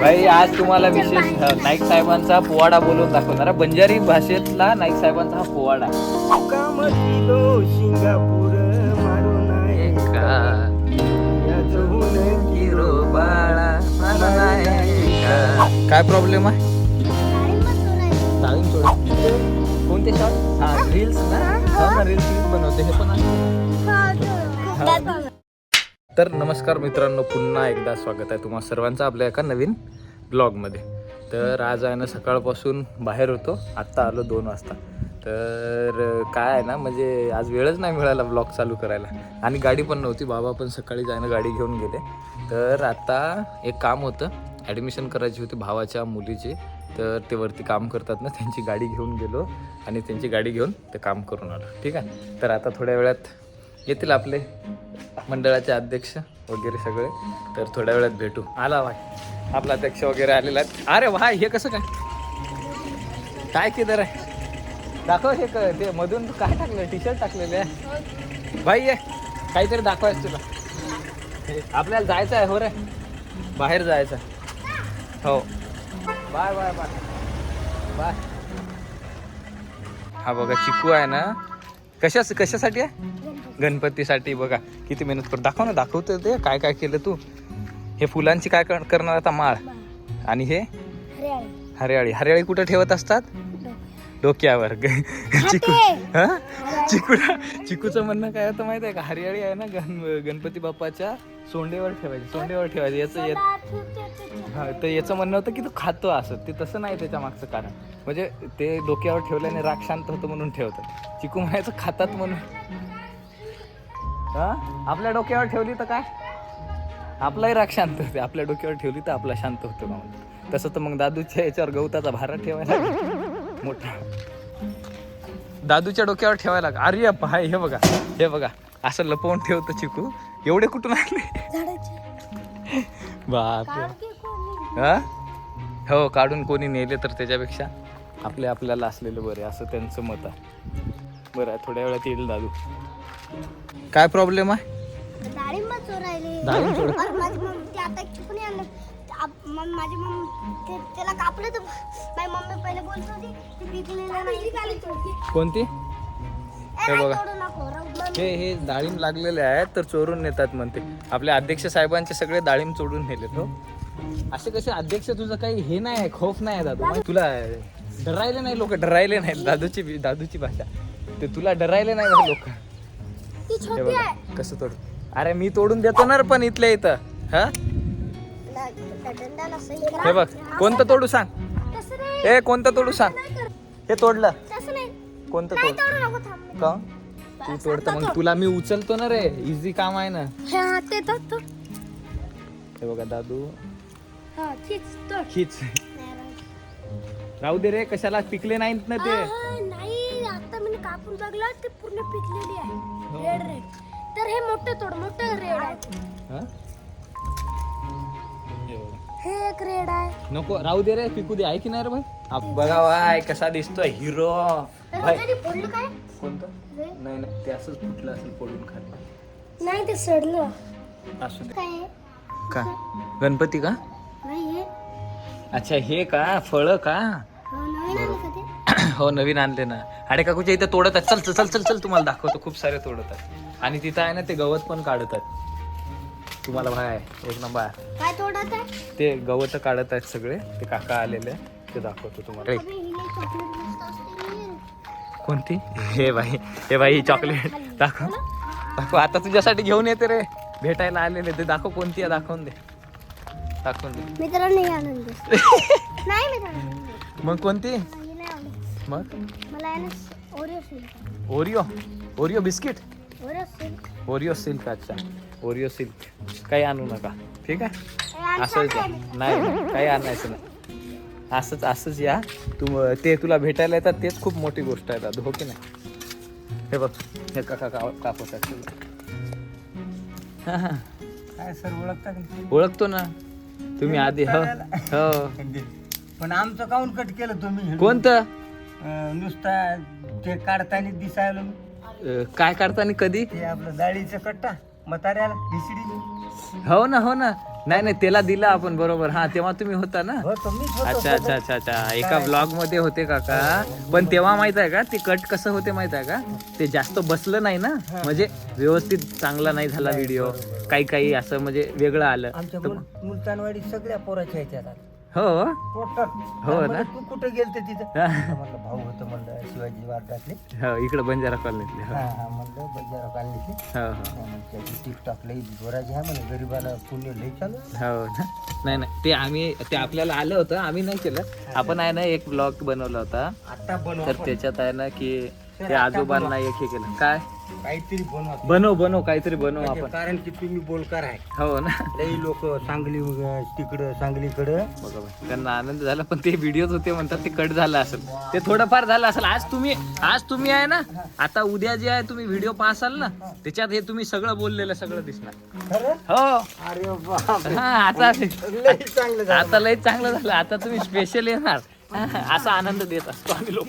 भाई आज तुम्हाला विशेष अ, नाईक साहेबांचा पोवाडा बोलून दाखवणार आहे. बंजारी भाषेतला नाईक साहेबांचा हा पोवाडा. आहे. काय प्रॉब्लेम आहे? कोणते शॉट हा रील्स ना. हो. ना रील्स बनवते. हे पण आहे. तर नमस्कार मित्रांनो पुन्हा एकदा स्वागत आहे तुम्हा सर्वांचं आपल्या एका नवीन ब्लॉगमध्ये. तर आज आहे ना सकाळपासून बाहेर होतो. आत्ता आलो दोन वाजता. तर काय आहे ना म्हणजे आज वेळच नाही मिळाला ब्लॉग चालू करायला. आणि गाडी पण नव्हती बाबा पण सकाळी जायनं गाडी घेऊन गेले. तर आता एक काम होतं ॲडमिशन करायची होती भावाच्या मुलीची. तर ते वरती काम करतात ना त्यांची गाडी घेऊन गेलो आणि त्यांची गाडी घेऊन ते काम करून आलो. ठीक आहे? तर आता थोड्या वेळात येतील आपले मंडळाचे अध्यक्ष वगैरे सगळे. तर थोड्या वेळात भेटू. आला भाई. आपला अध्यक्ष वगैरे आलेला आहे. अरे भाई हे कसं काय? काय केदर आहे? दाखव हे क- ते मधून तू काय टाकलं टी शर्ट टाकलेले आहे. भाई ये. काहीतरी दाखवायचं तुला. आपल्याला जायचं आहे हो रे. बाहेर जायचं हो. Bye bye bye. बाय. हा बघा चिकू आहे ना. कशा कशासाठी आहे? गणपतीसाठी बघा किती मेहनत कर दाखव ना दाखवतो ते. काय काय केलं तू? हे फुलांची काय कर- करणार आता माळ? आणि हे? हरियाळी. हरियाळी कुठं ठेवत असतात? डोक्यावर. ग- चिकू हा? चिकूला चिकूचं म्हणणं काय होतं माहिती आहे का? हरियाळी आहे ना गण गणपती बाप्पाच्या सोंडेवर ठेवायची. सोंडेवर ठेवायची. याचं यात हा तर याचं म्हणणं होतं की तू खातो असं. ते तसं नाही त्याच्या मागचं कारण. म्हणजे ते डोक्यावर ठेवल्याने राग शांत होतं म्हणून ठेवतात. चिकू म्हणायचं खातात म्हणून. हा? आपल्या डोक्यावर ठेवली तर काय? आपलाही राग शांत होते. आपल्या डोक्यावर ठेवली तर आपला शांत होतो का म्हणून? तसं तर मग दादूच्या याच्यावर गवताचा भारा ठेवायला. मोठा. दादूच्या डोक्यावर ठेवायला लाग- अरे पाय हे बघा. हे बघा. असं लपवून ठेवतं चिकू. एवढे कुठून आले बापरे. हा? हो काढून कोणी नेले तर त्याच्यापेक्षा? आपले आपल्याला असलेलं बरे असं त्यांचं मत आहे. बरं थोड्या वेळात येईल दादू. काय प्रॉब्लेम आहे? डाळिंब चोरायले. डाळिंब चोर- अरे माझी मम्मी ते आता चिकून आणलं आप- मग माझी मम्मी ते त्याला कापलं तर माझी मम्मी पहिले बोलत होती ते पिकलेलं नाही. कोणती? हे बघा. तोडू नको राहू दे. हे हे डाळिंब लागलेले आहेत तर चोरून नेतात म्हणते. आपल्या अध्यक्ष साहेबांचे सगळे डाळिंब चोरून नेलेत हो. असे कसे अध्यक्ष तुझं काही हे नाही आहे खौफ नाही आहे दादू? माहिती? तुला डरायले नाही लोक डरायले नाही दादूची दादूची भाषा. ते तुला डरायले नाही लोक. ती हे छोटी बघा आहे. कसं तोड अरे मी तोडून देतो ना रे पण इथल्या इथं. हा? ला- त्या दंडाला सही करा. हे बघ कोणतं तोडू सांग? तसं नाही. ए कोणतं तोडू सांग? नाही कर. हे तोडलं. तसं नाही. कोणतं नाही तोड? तोडू नको थांब. का? तू तोडतं मग तुला मी उचलतो ना रे. इझी काम आहे ना. हा ते तर तो हे बघा दादू. हा तोड. खिच. नाही राहू. राहू दे रे कशाला पिकले नाहीत ना ते. हा, हा, नाही आता मी कापून बघलं ते पूर्ण पिकलेली आहे. Red red. तर हे मोठं तोड मोठं रेड आहे. हा? हे बघा. हे एक रेड आहे. नको राहू दे रे पिकू दे. आहे की नाही रे भाई? आप बघा वाय कसा दिसतोय हिरो. भाई. कधी फोडलं काय? कोणतं? हे? नाही नाही ते असंच फुटलं असेल पडून खाली. नाही ते सडलं. असू दे. काय? आहे? का? गणपती का? नाही हे. अच्छा हे का? फळ का? हो, हो नवीन आणले ना. आणि काकूच्या इथे तोडत आहेत. चल चल चल चल चल तुम्हाला दाखवतो. खूप सारे तोडत आहेत. आणि तिथं आहे ना ते गवत पण काढत आहेत. तुम्हाला भाय एक नंबर. आहे. काय तोडत आहे ते गवत काढत आहेत सगळे. ते काका आलेले ते दाखवतो तुम्हाला. रे. कोणती? हे बाई हे बाई चॉकलेट दाखव. दाखव. आता तुझ्यासाठी घेऊन येते रे. भेटायला आलेले ते दाखव कोणती आहे दाखवून दे. दाखवून दे. नाही आनंद. मग कोणती? मग? मला आहे ना Oreo silk. Oreo? Oreo biscuit? Oreo silk. Oreo silk अच्छा. Oreo silk. काही आणू नका. ठीक आहे? असंच या. नाही. नाही, काही आणायचं नाही. असंच असंच या. तू ते तुला भेटायला येतात तेच खूप मोठी गोष्ट आहे. दादू हो की नाही? हे बघ हे काका का कापत तुला. हा, हा. काय सर ओळखता का नाही? ओळखतो ना. तुम्ही आधी हो. हो. पण आमचं काऊन कट केलं तुम्ही. कोणतं? अं, नुसता ते काढताना दिसायला अं, काय काढताना कधी? ते आपलं डाळीचं कट्टा म्हाताऱ्याला हिसडी हो ना हो ना. नाही नाही त्याला दिलं आपण बरोबर. हा तेव्हा तुम्ही होता ना? हो तो मीच होतो अच्छा अच्छा अच्छा अच्छा. एका ब्लॉगमध्ये होते काका. पण तेव्हा माहीत आहे का ते कट कसं होते माहीत आहे का? ते जास्त बसलं नाही ना? म्हणजे व्यवस्थित चांगला नाही झाला व्हिडिओ काही काही असं म्हणजे वेगळं आलं. आमच्या मुल मुलतानवाडी सगळ्या पोराच्या ह्याच्यात हो? हो ना? म्हणलं, तू कुठं गेलते तिथं? हा. म्हणलं भाऊ होतं म्हणलं शिवाजी वार्डातले हो इकडं बंजारा कॉलनीतले हो. हा हा म्हणलं बजारा काढलीतले हो हो. त्याची टिकटॉक लई जोराची आहे म्हणे गरीबाला पुण्य लई चालू आहे. हो ना? नाही नाही ते आम्ही ते आपल्याला आलं होतं आम्ही नाही केलं. आपण आहे ना एक ब्लॉग बनवला होता. आता बनव तर त्याच्यात आहे ना की ते आजोबांना एक हे केलं. काय? काहीतरी बनवा. बनव बनव काहीतरी बनव आपण. कारण की तुम्ही बोलकार आहे. हो ना. लई लोक सांगली तिकडं सांगलीकडं. बघा बघा. त्यांना आनंद झाला पण ते व्हिडिओज होते म्हणतात ते कट झालं असेल. ते थोडंफार झालं असेल. आज तुम्ही आज तुम्ही आहे ना आता उद्या जे आहे तुम्ही व्हिडिओ पाहसाल ना त्याच्यात हे तुम्ही सगळं बोललेलं सगळं दिसणार. खरं? हो. अरे बाप हा आता लई चांगलं झालं. आता लय चांगलं झालं. आता तुम्ही स्पेशल येणार. असा आनंद देत असतो आम्ही लोक.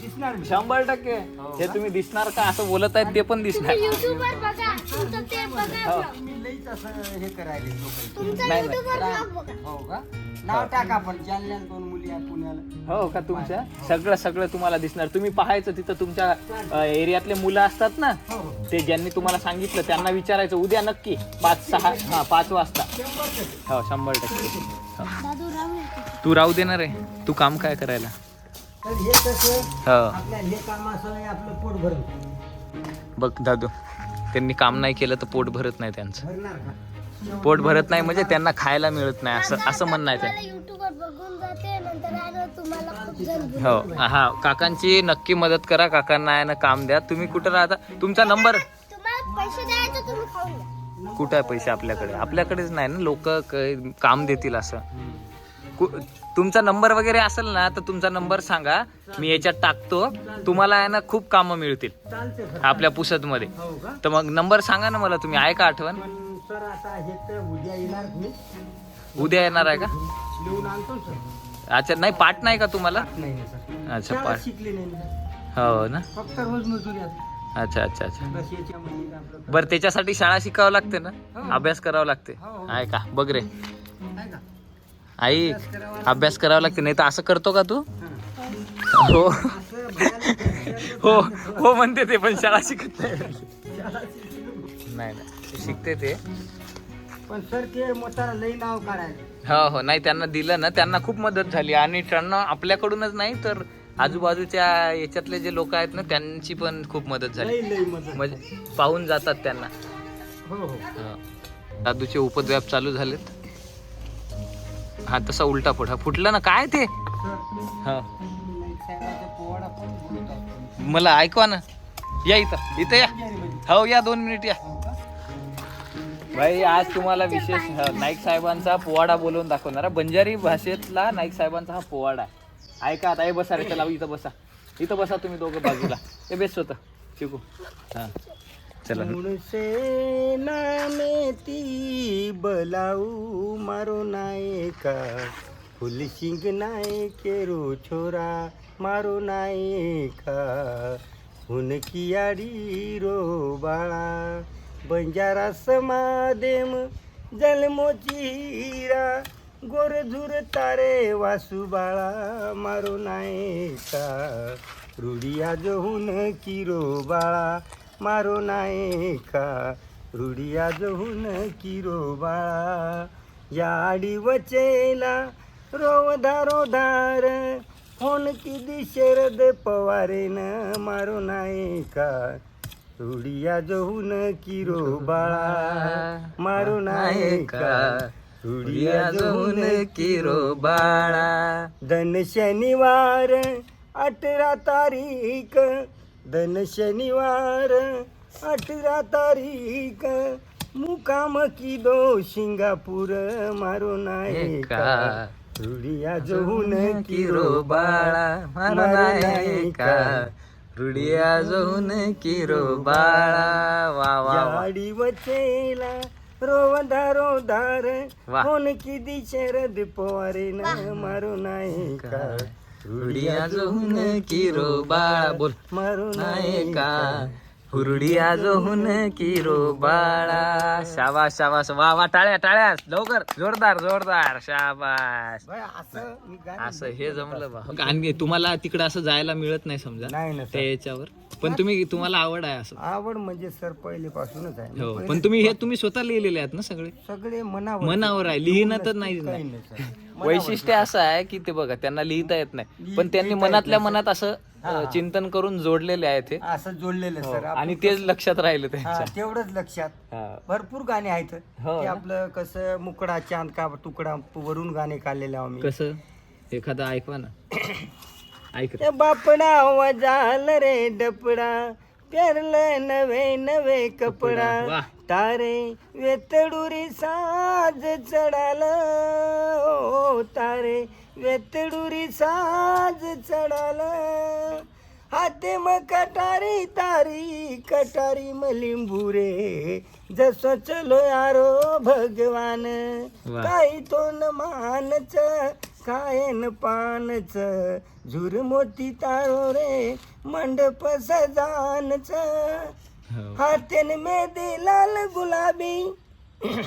दिसणार? हं? शंभर टक्के. हे. तुम्ही दिसणार का? असं बोलत आहेत ते पण दिसणार. युट्यूबवर बघा. तुमचं ते बघा. मी लईच असं हे करायले लोकांचं. तुमचं नाही. युट्यूबवर ब्लॉग बघा. हो का? नाव टाका आपण जालन्यात दोन मुली आहे पुण्याला. हो का तुमच्या? सगळं सगळं तुम्हाला दिसणार. तुम्ही पाहायचं तिथं तुमच्या अ, एरियातले मुलं असतात ना? हो. हो ते ज्यांनी तुम्हाला सांगितलं त्यांना विचारायचं. उद्या नक्की पाच सहा हा पाच वाजता. हो शंभर टक्के. हो. दादू तू राहू देणार आहे तू काम काय करायला? तर हे कसं हो. आपल्या हे काम असं नाही आपलं पोट भरून बघ दादू त्यांनी काम नाही केलं तर पोट भरत नाही त्यांचं. भरणार का? पोट भरत नाही म्हणजे त्यांना खायला मिळत नाही असं असं म्हणणं आहे मला त्यांचं युट्यूबवर बघून जाते नंतर आलं तुम्हाला खूप जण हो. हा काकांची नक्की मदत करा काकांना आहे ना काम द्या. तुम्ही कुठं राहता? तुमचा नंबर? तुम्हाला पैसे द्यायचे तुम्ही खाऊन घ्या. कुठं आहे पैसे आपल्याकडे? आपल्याकडेच नाही ना लोक काम देतील असं. तुमचा नंबर वगैरे असेल ना तर तुमचा नंबर सांगा. मी याच्यात टाकतो. तुम्हाला आहे ना खूप कामं मिळतील आपल्या पुसत मध्ये हो तर मग नंबर सांगा ना मला तुम्ही आहे का आठवण? उद्या येणार आहे का? अच्छा नाही पाठ नाही का तुम्हाला? अच्छा पाठ. हो ना. अच्छा अच्छा अच्छा. बरं त्याच्यासाठी शाळा शिकावं लागते ना? हो. अभ्यास करावा लागते. हो. आहे का? बघ रे. आई अभ्यास करावा लागते नाही तर असं करतो का तू? हां. हो हो म्हणते ते पण शाळा शिकत नाही नाही नाही. शिकते ते. पण सर ते लई नाव काढायला हो हो. नाही त्यांना दिलं ना त्यांना खूप मदत झाली. आणि त्यांना आपल्याकडूनच नाही तर आजूबाजूच्या याच्यातले जे लोक आहेत ना त्यांची पण खूप मदत झाली. म्हणजे पाहून जातात त्यांना. हो हो. हो. दादूचे उपद्व्याप चालू झालेत. हा तसा उलटा फुट हा फुटला ना काय ते? हा. पोवाडा मला ऐकवा ना. या इथं इथं या. हो या दोन मिनिट या. भाई आज तुम्हाला विशेष नाईक साहेबांचा पोवाडा बोलवून दाखवणार. बंजारी भाषेतला नाईक साहेबांचा हा पोवाडा आहे. ऐका आता हे बसा रे चला इथं बसा. इथं बसा तुम्ही दोघं बाजूला. हे बेस्ट होतं शिकू. हां. चला. उणसे नामेती बलाऊ मारो नायका फुलशिंग नाय केरो छोरा मारो नायका हुनकी आडी रो बाळा बंजारा समादेम जन्मोची गोरझुर तारे वासू बाळा मारो नायका रुडिया जोहून किरो बाळा मारो नायका रुडिया जहून किरो बाळा. याडी वचेला रोवधारो धार फोन किती शरद पवारेन मारो नायका रुडिया जहून किरो बाळा. मारो नायका रुडिया जहून किरो बाळा. धन शनिवार अठरा तारीख धन शनिवार अठरा तारीख मुकाम की दो सिंगापूर मारो नायका। रुडिया जोहून किरो बाळा मारो नायका। रुडिया जोहून किरो बाळा वा वा वा। जाडी वचेला रोवधा रोधार. कोण किती शरद पवारे न मारो नायका। रुडिया जोहून किरो बाळा बोल मारो नायका. हुरडी आजोहून किरो बाळा. शाबास शाबास. वा वा टाळ्या टाळ्या. लवकर. जोरदार जोरदार. शाबास. असं हे जमलं बा. आणि तुम्हाला तिकडे असं जायला मिळत नाही समजा. नाही ना त्या सर. याच्यावर. पण तुम्ही तुम्हाला आवड आहे असं. आवड म्हणजे सर पहिलेपासूनच आहे. हो पण तुम्ही हे तुम्ही स्वतः लिहिलेले आहेत ना सगळे? सगळे मनावर मनावर आहे. लिहिणं तर नाही काही नाही सर. वैशिष्ट्य असं आहे की ते बघा त्यांना लिहिता येत नाही. पण त्यांनी मनातल्या मनात असं अं, चिंतन करून जोडलेले आहे ते. असं जोडलेलं सर. आपण- आणि तेच लक्षात राहिलं हा, त्यांच्या. तेवढंच लक्षात. हा. भरपूर गाणे आहेत. हो ना? आपलं कसं मुकडा चांद का तुकडा वरून गाणे काढलेले आम्ही. कसं? एखादं ऐकवा ना. ऐक ते बापडा वजाल रे डपडा. पेरलं नवे नवे कपडा. तारे वेतडुरी साज चढाल. ओ तारे वेतडुरी साज चढाल. हाते म कटारी तारी कटारी म लिंबू रे. जसं चलो यारो भगवान. काही तो न मानच कायन पानच? झुर मोती तारो रे मंडप सजानच. हो. हातेन मेदी लाल गुलाबी.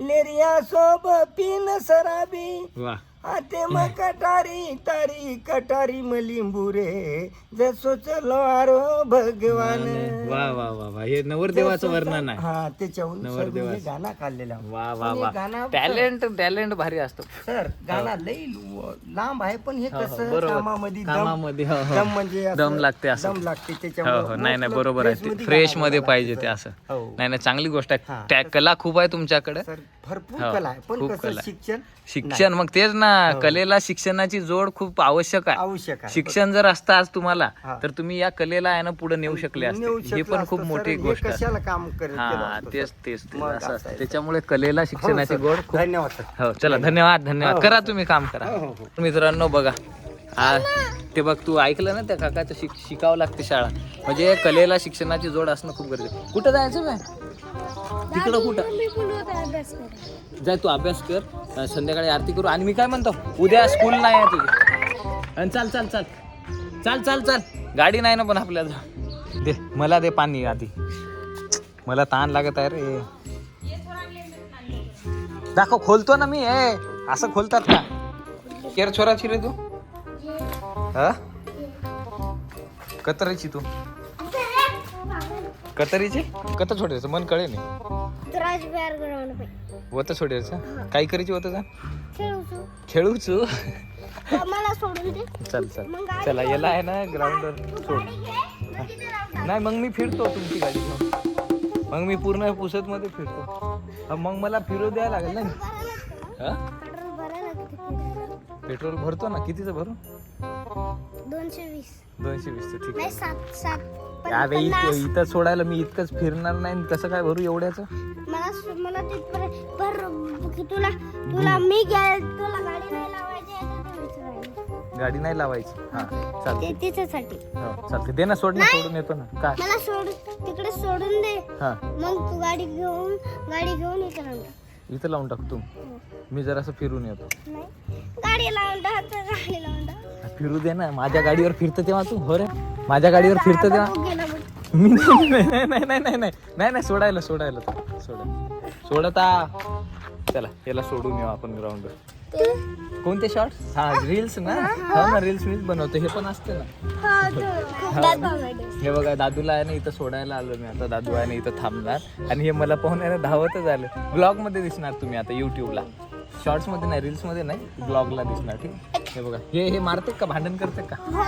लेरिया सोब पिन सराबी. वा हाते म कटारी तारी कटारी म लिंबू रे जसो चलो आरो भगवान वा वा वा वा हे नवरदेवाचं वर्णन आहे हा त्याच्याहून हे नवरदेवाचं. गाणं काढलेलं. वा वा हे वा टॅलेंट टॅलेंट भारी असतो सर गाणं लई व- लांब आहे पण हे हो, हो, कसं. कामामध्ये दम कामामध्ये हो, हो. दम म्हणजे दम लागते असं. दम लागते हो त्याच्यामुळे हो नाही नाही मग बरोबर आहे फ्रेशमध्ये पाहिजे ते. असं हो. नाही नाही चांगली गोष्ट आहे हा, कला खूप आहे तुमच्याकडे सर भरपूर हो, कला आहे पण. शिक्षण शिक्षण मग तेच ना कलेला शिक्षणाची जोड खूप आवश्यक आहे आवश्यक आहे शिक्षण जर असतं आज तुम्हाला हा. तर तुम्ही या कलेला आहे ना पुढे नेऊ शकले नेऊ असते ही शकलं पण खूप असतं, मोठी सर. हे गोष्ट आहे कशाला काम केलं हा असतं, तेच सर? तेच तेच मग असं असं असतं आहे. त्याच्यामुळे कलेला हो, शिक्षणाची सर. गोड खूप धन्यवाद सर हो चला धन्यवाद धन्यवाद हो, करा हो. तुम्ही काम करा हो, हो, हो. मित्रांनो बघा हा ते बघ तू ऐकलं ना त्या काकाचं शिक शिकावं लागते शाळा म्हणजे कलेला शिक्षणाची जोड असणं खूप गरजेचं. कुठं जायचं बाय तिकडं कुठं? मी अभ्यास जाय तू अभ्यास कर अं, संध्याकाळी आरती करू. आणि मी काय म्हणतो उद्या स्कूल नाही आहे तुझी. आणि चाल चाल चाल. चाल चाल चाल. गाडी नाही ना पण आपल्याला. दे मला दे पाणी आधी. मला ताण लागत आहे रे. दाखव खोलतो ना मी ए. असं खोलतात का? केर छोराची रे तू? हा? कतरीची तू? कतरीची? कत छोटायचं? मन कळे नाही. राज बिहार ग्राउंड पे होतं सोडायचं काय करायची होतं का खेळू तू. खेळूचू मला सोडून दे. चल चल. चला याला आहे ना ग्राउंडवर तू सोड. गाडी घे. मग तिथे राहून नाही मग मी फिरतो तुमची गाडी घेऊन. मग मी पूर्ण पुसत मध्ये फिरतो. हा, मग मला फिरू द्यायला लागेल ना. भरायला लागतं. ना हा? पेट्रोल भरायला लागतं फिरायला. पेट्रोल भरतो ना. कितीचं भरू? दोनशे वीस. दोनशे वीस ठीक नाही आहे सात सात. पण पन्नास. इथं इथं सोडायला मी इतकंच फिरणार नाही कसं काय भरू एवढ्याचं? मला मला तिथपर्यंत तुला तुला मी तुला गाडी नाही लावायची आहे तर ते विचारायला. गाडी नाही लावायची. हा चालते ते तिच्यासाठी. हो चालते दे ना सोड ना सोडून येतो ना. काय मला सोड तिकडे सोडून दे. हा. मग तू गाडी घेऊन गाडी घेऊन इथे जा. इथं लावून टाक तू. मी जरासं फिरून येतो. नाही. गाडी लावून टाक तर गाडी लावून टाक. फिरू दे ना. माझ्या गाडीवर फिरतं तेव्हा तू हो रे. माझ्या गाडीवर फिरतं तेव्हा. गेला. मी नाही नाही नाही नाही नाही नाही नाही. नाही सोडायला सोडायला. तो. सोडा. सोडता चला याला सोडून येऊ आपण ग्राउंडवर ते कोणते शॉर्ट्स हा रील्स ना? हो ना रील्स मीच बनवतो. हे पण असते ना. हा. हे. बघा दादूला आहे ना इथं सोडायला आलो मी आता. दादू आहे ना इथं थांबणार. आणि हे मला पाहून आहे ना धावतच आलं. ब्लॉगमध्ये दिसणार तुम्ही आता युट्यूबला शॉर्ट्समध्ये नाही रील्समध्ये नाही ब्लॉगला दिसणार ठीक हे बघा. हे हे मारते का? भांडण करते का? मा-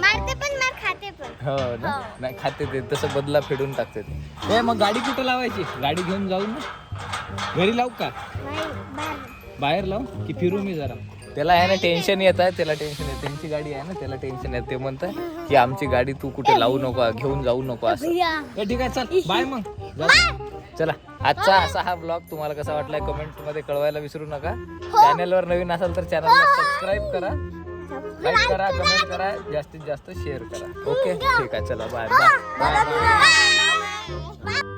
मारते पण मार खाते पण. हो ना? नाही खाते ते. तसं बदला फेडून टाकते ते. ए मग गाडी कुठं लावायची? गाडी घेऊन जाऊ ना? घरी लावू का? बाहेर लावू की फिरू मी जरा. त्याला आहे ना टेन्शन येत आहे त्याला टेन्शन येत त्यांची गाडी आहे ना त्याला टेन्शन येत ते म्हणताय की आमची गाडी तू कुठे लावू नको घेऊन जाऊ नको असं. ए, ठीक आहे चल. बाय मग. जा. चला आजचा असा हा ब्लॉग तुम्हाला कसा वाटलाय कमेंटमध्ये कळवायला विसरू नका. चॅनलवर नवीन असाल तर चॅनलला सबस्क्राईब करा. लाईक करा कमेंट करा. जास्तीत जास्त शेअर करा. ओके ठीक आहे चला. Bye bye bye bye